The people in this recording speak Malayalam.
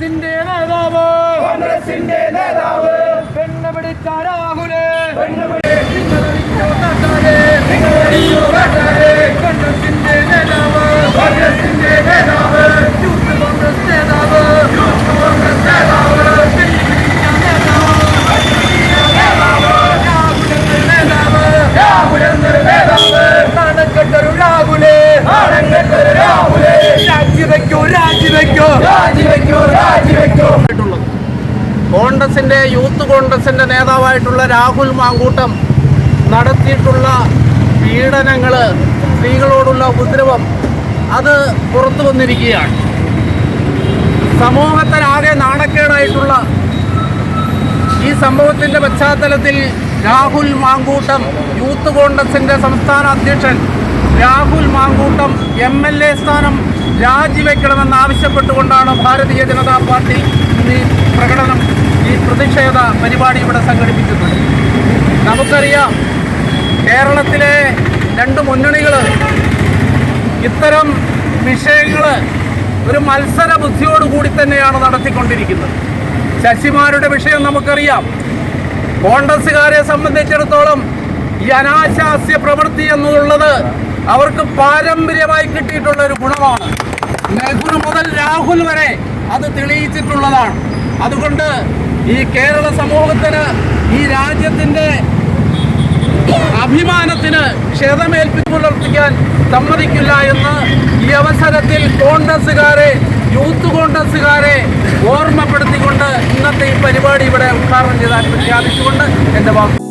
കോൺഗ്രസിന്റെ നേതാവ്. കോൺഗ്രസിന്റെ നേതാവ്. പെണ്ണ പിടിച്ച രാഹുൽ. കോൺഗ്രസിന്റെ കോൺഗ്രസിന്റെ യൂത്ത് കോൺഗ്രസിന്റെ നേതാവായിട്ടുള്ള രാഹുൽ മാങ്കൂട്ടം നടത്തിയിട്ടുള്ള പീഡനങ്ങൾ സ്ത്രീകളോടുള്ള ഉപദ്രവം അത് പുറത്തു വന്നിരിക്കുകയാണ്. സമൂഹത്തിനാകെ നാണക്കേടായിട്ടുള്ള ഈ സംഭവത്തിന്റെ പശ്ചാത്തലത്തിൽ രാഹുൽ മാങ്കൂട്ടം യൂത്ത് കോൺഗ്രസിന്റെ സംസ്ഥാന അധ്യക്ഷൻ Rahul Mankoottam M L A സ്ഥാനം രാജിവെക്കണമെന്ന് ആവശ്യപ്പെട്ടുകൊണ്ടാണ് ഭാരതീയ ജനതാ പരിപാടി ഇവിടെ സംഘടിപ്പിച്ചിട്ടുണ്ട്. നമുക്കറിയാം കേരളത്തിലെ രണ്ട് മുന്നണികൾ ഇത്തരം വിഷയങ്ങൾ ഒരു മത്സര ബുദ്ധിയോടുകൂടി തന്നെയാണ് നടത്തിക്കൊണ്ടിരിക്കുന്നത്. ശശിമാരുടെ വിഷയം നമുക്കറിയാം. കോൺഗ്രസ്സുകാരെ സംബന്ധിച്ചിടത്തോളം ഈ അനാശാസ്യ പ്രവൃത്തി എന്നുള്ളത് അവർക്ക് പാരമ്പര്യമായി കിട്ടിയിട്ടുള്ള ഒരു ഗുണമാണ്. നെഹ്റു മുതൽ രാഹുൽ വരെ അത് തെളിയിച്ചിട്ടുള്ളതാണ്. അതുകൊണ്ട് ഈ കേരള സമൂഹത്തിന് ഈ രാജ്യത്തിന്റെ അഭിമാനത്തിന് ക്ഷതമേൽപ്പിച്ചു പുലർത്തിക്കാൻ സമ്മതിക്കില്ല എന്ന് ഈ അവസരത്തിൽ കോൺഗ്രസ്സുകാരെ യൂത്ത് കോൺഗ്രസ്സുകാരെ ഓർമ്മപ്പെടുത്തിക്കൊണ്ട് ഇന്നത്തെ ഈ പരിപാടി ഇവിടെ ഉദ്ഘാടനം ചെയ്താൽ പ്രഖ്യാപിച്ചുകൊണ്ട് എന്റെ വാക്ക്